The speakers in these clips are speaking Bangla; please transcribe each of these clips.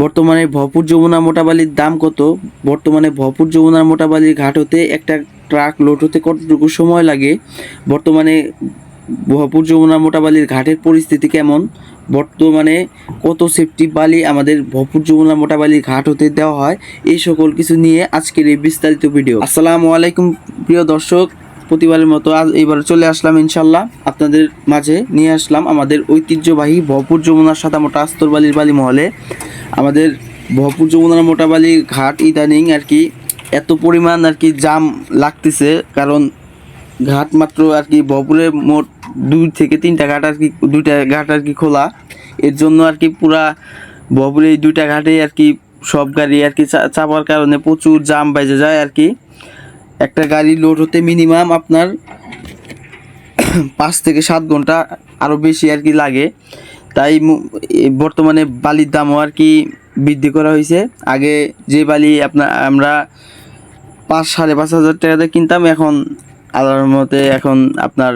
বর্তমানে ভরপুর যমুনা মোটাবালির দাম কত? বর্তমানে ভরপুর যমুনা মোটাবালির ঘাট হতে একটা ট্রাক লোড হতে কতটুকু সময় লাগে? বর্তমানে ভরপুর যমুনা মোটাবালির ঘাটের পরিস্থিতি কেমন? বর্তমানে কত সেফটি বালি আমাদের ভরপুর যমুনা মোটাবালির ঘাট হতে দেওয়া হয়? এই সকল কিছু নিয়ে আজকের এই বিস্তারিত ভিডিও আসসালামু আলাইকুম, প্রিয় দর্শক। প্রতিবারের মতো আজ এইবার চলে আসলাম ইনশাল্লাহ আপনাদের মাঝে নিয়ে আসলাম আমাদের ঐতিহ্যবাহী ভরপুর যমুনার সাদা মোটা আস্তরবালির বালি মহলে আমাদের ভরপুর যমুনার মোটাবালি ঘাট ইদানিং আর কি এত পরিমাণ আর কি জাম লাগতেছে, কারণ ঘাট মাত্র আর কি ভরপুরে মোট দুই থেকে তিনটা ঘাট আর কি, দুইটা ঘাট আর কি খোলা। এর জন্য আর কি পুরা ভরপুরে দুইটা ঘাটে আর কি সব গাড়ি আর কি চাপার কারণে প্রচুর জাম বেজে যায় আর কি। একটা গাড়ি লোড হতে মিনিমাম আপনার পাঁচ থেকে সাত ঘণ্টা আরও বেশি আর কি লাগে। তাই বর্তমানে বালির দামও আর কি বৃদ্ধি করা হয়েছে আগে যে বালি আপনার আমরা পাঁচ, সাড়ে পাঁচ হাজার টাকাতে কিনতাম, এখন আল্লাহর মতে এখন আপনার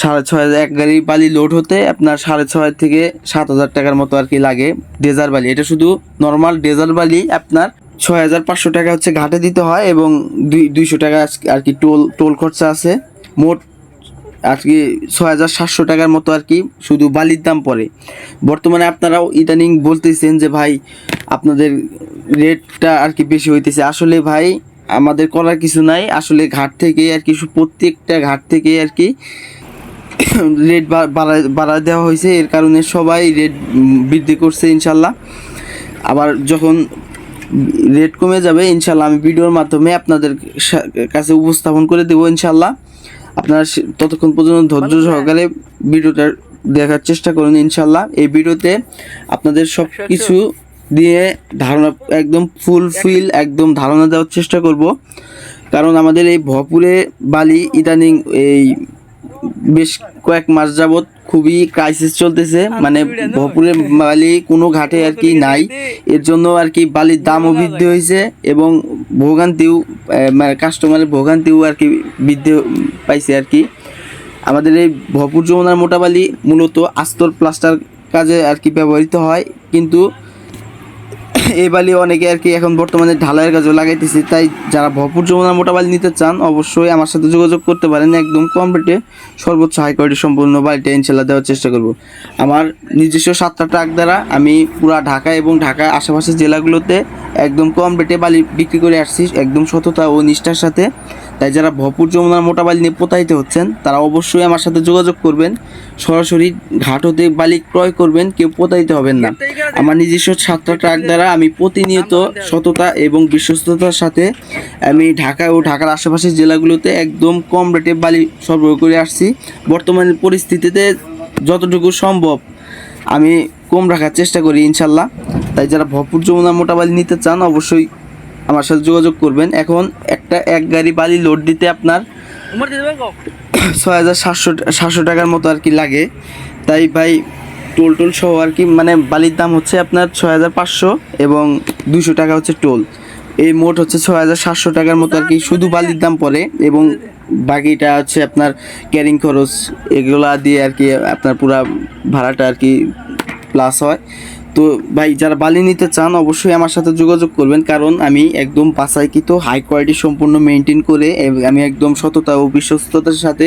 সাড়ে ছয় এক গাড়ি বালি লোড হতে আপনার সাড়ে ছয় থেকে সাত হাজার টাকার মতো আর কি লাগে ডেজার বালি। এটা শুধু নর্মাল ডেজার বালি আপনার ছয় হাজার পাঁচশো টাকা হচ্ছে ঘাটে দিতে হয় এবং দুই দুইশো টাকা আর কি টোল টোল খরচা আছে। মোট আর কি ছয় হাজার সাতশো টাকার মতো আর কি শুধু বালির দাম পড়ে। বর্তমানে আপনারাও ইদানিং বলতেছেন যে, ভাই, আপনাদের রেটটা আর কি বেশি হইতেছে। আসলে ভাই, আমাদের করার কিছু নাই। আসলে ঘাট থেকে আর কি প্রত্যেকটা ঘাট থেকে আর কি রেট বাড়া দেওয়া হয়েছে। এর কারণে সবাই রেট বৃদ্ধি করছে ইনশাল্লাহ। আবার যখন রেট কমে যাবে, ইনশাল্লাহ আমি ভিডিওর মাধ্যমে আপনাদের কাছে উপস্থাপন করে দেবো ইনশাল্লাহ। আপনারা ততক্ষণ পর্যন্ত ধৈর্য সহকারে ভিডিওটা দেখার চেষ্টা করুন ইনশাল্লাহ এই ভিডিওতে আপনাদের সব কিছু দিয়ে ধারণা একদম ফুলফিল একদম ধারণা দেওয়ার চেষ্টা করব। কারণ আমাদের এই ভপুরে বালি ইদানিং এই বেশ কয়েক মাস যাবত খুবই ক্রাইসিস চলতেছে। মানে ভোপুরের বালি কোনো ঘাটে আর কি নাই। এর জন্য আর কি বালির দামও বৃদ্ধি হয়েছে এবং ভোগান্তিও মানে কাস্টমারের ভোগান্তিও আর কি বৃদ্ধি পাইছে আর কি। আমাদের এই ভরপুর যমুনার মোটা বালি মূলত আস্তর প্লাস্টার কাজে আর কি ব্যবহৃত হয়। কিন্তু এই বালি অনেকে আর কি এখন বর্তমানে ঢালাইয়ের কাজও লাগাইতেছে, তাই যারা ভরপুর যমুনার মোটা বালি নিতে চান, অবশ্যই আমার সাথে যোগাযোগ করতে পারেন। একদম কম রেটে সর্বোচ্চ হাই কোয়ালিটি সম্পূর্ণ বালিটা ইনশাল্লাহ দেওয়ার চেষ্টা করব। আমার নিজস্ব সাতটা ট্রাক দ্বারা আমি পুরা ঢাকা এবং ঢাকার আশেপাশের জেলাগুলোতে একদম কম রেটে বালি বিক্রি করে আসছি একদম সততা ও নিষ্ঠার সাথে। তাই যারা ভরপুর যমুনার মোটা বালি নিয়ে প্রতারিত হচ্ছেন, তারা অবশ্যই আমার সাথে যোগাযোগ করবেন। সরাসরি ঘাট হতে বালি ক্রয় করবেন, কেউ প্রতারিত হবেন না। আমার নিজস্ব সাতটা ট্রাক দ্বারা আমি প্রতিনিয়ত সততা এবং বিশ্বস্ততার সাথে আমি ঢাকা ও ঢাকার আশেপাশের জেলাগুলোতে একদম কম রেটে বালি সরবরাহ করে আসছি। বর্তমানের পরিস্থিতিতে যতটুকু সম্ভব আমি কম রাখার চেষ্টা করি ইনশাল্লাহ। তাই যারা ভরপুর যমুনা মোটা বালি নিতে চান অবশ্যই আমার সাথে যোগাযোগ করবেন। এখন একটা এক গাড়ি বালি লোড দিতে আপনার ছয় হাজার সাতশো সাতশো টাকার মতো আর কি লাগে। তাই ভাই টোল টোল সহ আর কি মানে বালির দাম হচ্ছে আপনার ছয় হাজার পাঁচশো এবং দুশো টাকা হচ্ছে টোল। এই মোট হচ্ছে ছয় হাজার সাতশো টাকার মতো আর কি শুধু বালির দাম পড়ে এবং বাকিটা হচ্ছে আপনার ক্যারিং খরচ এগুলা দিয়ে আর কি আপনার পুরা ভাড়াটা আর কি প্লাস হয়। তো ভাই, যারা বালি নিতে চান, অবশ্যই আমার সাথে যোগাযোগ করবেন। কারণ আমি একদম বাসাইকৃত হাই কোয়ালিটি সম্পূর্ণ মেনটেন করে আমি একদম সততা ও বিশ্বস্ততার সাথে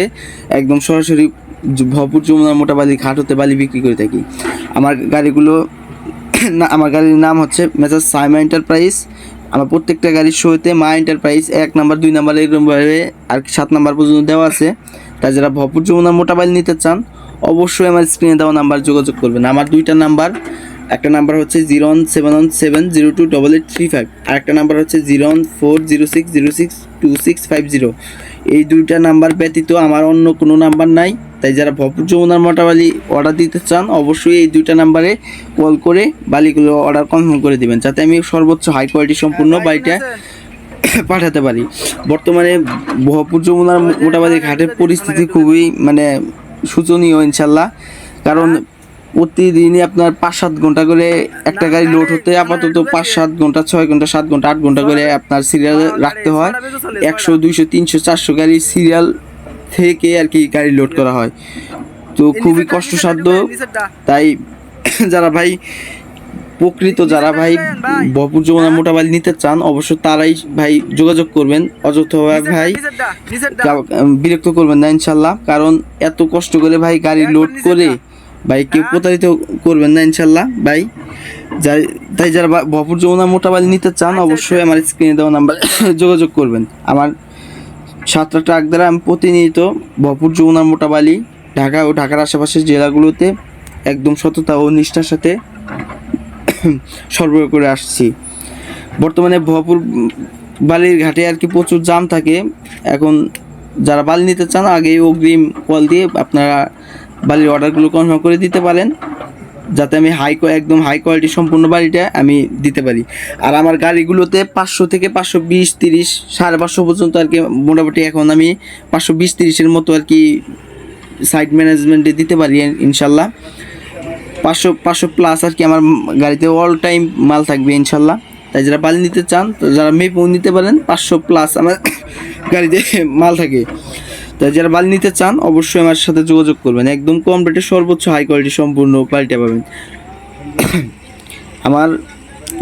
একদম সরাসরি ভরপুর যমুনার মোটা বালি ঘাট হতে বালি বিক্রি করে থাকি। আমার গাড়িগুলো, না, আমার গাড়ির নাম হচ্ছে মেসার সাইমা এন্টারপ্রাইজ। আমার প্রত্যেকটা গাড়ির শোতে মা এন্টারপ্রাইজ, এক নাম্বার, দুই নাম্বার এরকম ভাবে আর সাত নাম্বার পর্যন্ত দেওয়া আছে। তাই যারা ভরপুর যমুনার মোটা বালি নিতে চান অবশ্যই আমার স্ক্রিনে দেওয়া নাম্বার যোগাযোগ করবেন। আমার দুইটা নাম্বার একটা নাম্বার হচ্ছে zero one seven one seven zero two double eight three five আর একটা নাম্বার হচ্ছে zero one four zero six zero six two six five zero এই দুইটা নাম্বার ব্যতীত আমার অন্য কোনো নাম্বার নাই। তাই যারা ভরপুর যমুনার মোটা বালি অর্ডার দিতে চান অবশ্যই এই দুইটা নাম্বারে কল করে বালিগুলো অর্ডার কনফার্ম করে দিবেন যাতে আমি সর্বোচ্চ হাই কোয়ালিটি সম্পূর্ণ বাড়িটা পাঠাতে পারি। বর্তমানে ভরপুর যমুনার মোটামুটি ঘাটের পরিস্থিতি খুবই মানে শোচনীয় ইনশাল্লাহ। কারণ প্রতিদিনই আপনার পাঁচ সাত ঘণ্টা করে একটা গাড়ি লোড হতে আপাতত পাঁচ সাত ঘণ্টা ছয় ঘণ্টা সাত ঘণ্টা আট ঘণ্টা করে আপনার সিরিয়াল রাখতে হয়। একশো দুইশো তিনশো চারশো গাড়ি সিরিয়াল থেকে আর কি গাড়ি লোড করা হয়। তো খুবই কষ্টসাধ্য। তাই যারা ভাই প্রকৃত যারা ভাই ভরপুর যমুনা মোটা বালি নিতে চান অবশ্য তারাই ভাই যোগাযোগ করবেন। অযথা ভাই বিরক্ত করবেন না ইনশাল্লাহ কারণ এত কষ্ট করে ভাই গাড়ি লোড করে ভাই কেউ প্রতারিত করবেন না ইনশাল্লাহ ভাই। যাই তাই যারা বা- ভরপুর যমুনা মোটা বালি নিতে চান অবশ্যই আমার স্ক্রিনে দেওয়া নাম্বার যোগাযোগ করবেন। আমার সাতটা ট্রাক দ্বারা আমি প্রতিনিয়ত ভরপুর যমুনা মোটা বালি ঢাকা ও ঢাকার আশেপাশের জেলাগুলোতে একদম সততা ও নিষ্ঠার সাথে সরবরাহ করে আসছি। বর্তমানে ভরপুর বালির ঘাটে আর কি প্রচুর জাম থাকে। এখন যারা বালি নিতে চান আগে অগ্রিম কল দিয়ে আপনারা বালির অর্ডারগুলো কনফার্ম করে দিতে পারেন। যাতে আমি হাই একদম হাই কোয়ালিটি সম্পূর্ণ বাড়িটা আমি দিতে পারি। আর আমার গাড়িগুলোতে পাঁচশো থেকে পাঁচশো বিশ, তিরিশ, সাড়ে পাঁচশো পর্যন্ত আর কি মোটামুটি এখন আমি পাঁচশো বিশ, তিরিশের মতো আর কি সাইট ম্যানেজমেন্টে দিতে পারি ইনশাল্লাহ। পাঁচশো পাঁচশো প্লাস আর কি আমার গাড়িতে অল টাইম মাল থাকবে ইনশাল্লাহ। তাই যারা বালি নিতে চান, তো যারা মেপও নিতে পারেন, পাঁচশো প্লাস আমার গাড়িতে মাল থাকে। তাই যারা বালি নিতে চান, অবশ্যই আমার সাথে যোগাযোগ করবেন। একদম কম রেটে সর্বোচ্চ হাই কোয়ালিটি সম্পূর্ণ কোয়ালিটি পাবেন। আমার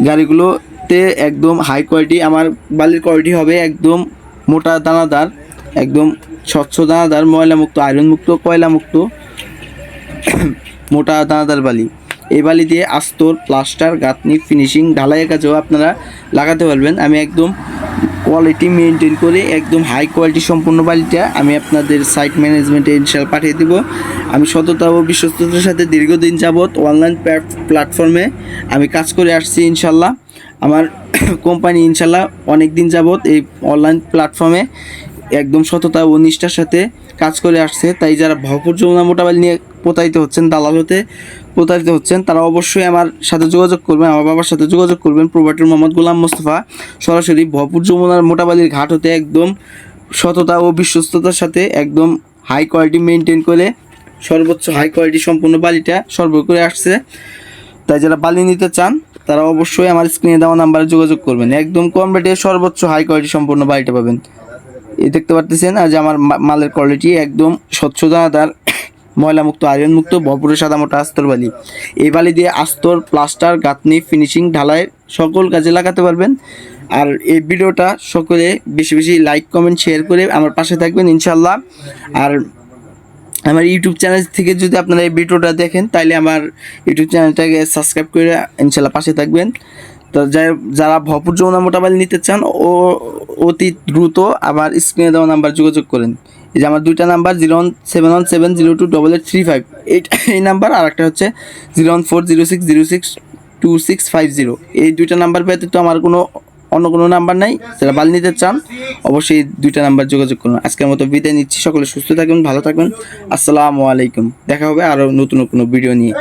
গাড়িগুলোতে একদম হাই কোয়ালিটি আমার বালির কোয়ালিটি হবে একদম মোটা দানাদার, একদম স্বচ্ছ দানাদার ময়লা মুক্ত আয়রন মুক্ত কয়লা মুক্ত মোটা দানাদার বালি। এই বালি দিয়ে আস্তর, প্লাস্টার, গাঁথনি, ফিনিশিং, ঢালাইয়ের কাজেও আপনারা লাগাতে পারবেন। আমি একদম কোয়ালিটি মেনটেন করে একদম হাই কোয়ালিটি সম্পূর্ণ বালিটা আমি আপনাদের সাইট ম্যানেজমেন্টে ইনশাল পাঠিয়ে দেবো। আমি সততা ও বিশ্বস্ততার সাথে দীর্ঘদিন যাবৎ অনলাইন প্ল্যাটফর্মে আমি কাজ করে আসছি ইনশাল্লাহ। আমার কোম্পানি ইনশাল্লাহ অনেক দিন যাবৎ এই অনলাইন প্ল্যাটফর্মে একদম সততা ও নিষ্ঠার সাথে কাজ করে আসছে। তাই যারা ভরপুর যমুনা মোটাবাইল নিয়ে প্রতারিত হচ্ছেন, দালাল হতে প্রতারিত হচ্ছেন, তারা অবশ্যই আমার সাথে যোগাযোগ করবেন, আমার বাবার সাথে যোগাযোগ করবেন, প্রোভাইডার মোহাম্মদ গোলাম মোস্তফা। সরাসরি ভরপুর যমুনার মোটাবালির ঘাট হতে একদম সততা ও বিশ্বস্ততার সাথে একদম হাই কোয়ালিটি মেনটেন করে সর্বোচ্চ হাই কোয়ালিটি সম্পূর্ণ বালিটা সরবরাহ করে আসছে। তাই যারা বালি নিতে চান, তারা অবশ্যই আমার স্ক্রিনে দেওয়া নাম্বারে যোগাযোগ করবেন। একদম কম রেটে সর্বোচ্চ হাই কোয়ালিটি সম্পূর্ণ বালিটা পাবেন। এই দেখতে পারতেছেন আজ আমার মালের কোয়ালিটি একদম স্বচ্ছ দানাদার ময়লা মুক্ত আয়রন মুক্ত ভরপুরে সাদা মোটা আস্তর বালি। এই বালি দিয়ে আস্তর প্লাস্টার গাঁথনি ফিনিশিং ঢালাই সকল কাজে লাগাতে পারবেন। আর এই ভিডিওটা সকলে বেশি বেশি লাইক কমেন্ট শেয়ার করে আমার পাশে থাকবেন ইনশাল্লাহ আর আমার ইউটিউব চ্যানেল থেকে যদি আপনারা এই ভিডিওটা দেখেন তাহলে আমার ইউটিউব চ্যানেলটাকে সাবস্ক্রাইব করে ইনশাল্লাহ পাশে থাকবেন। তো যারা ভরপুর যমুনা মোটাবাইল নিতে চান, ও অতি দ্রুত আবার স্ক্রিনে দেওয়া নাম্বার যোগাযোগ করেন। এই যে আমার দুইটা number zero one seven one seven zero two double eight three five eight এই নাম্বার আর একটা হচ্ছে zero one four zero six zero six two six five zero এই দুইটা নাম্বার পেতে তো আমার কোনো অন্য কোনো নাম্বার নাই। যারা বাল নিতে চান, অবশ্যই দুইটা নাম্বার যোগাযোগ করুন। আজকের মতো বিদায় নিচ্ছি। সকলে সুস্থ থাকবেন ভালো থাকবেন আসসালামু আলাইকুম। দেখা হবে আরও নতুন কোনো ভিডিও নিয়ে।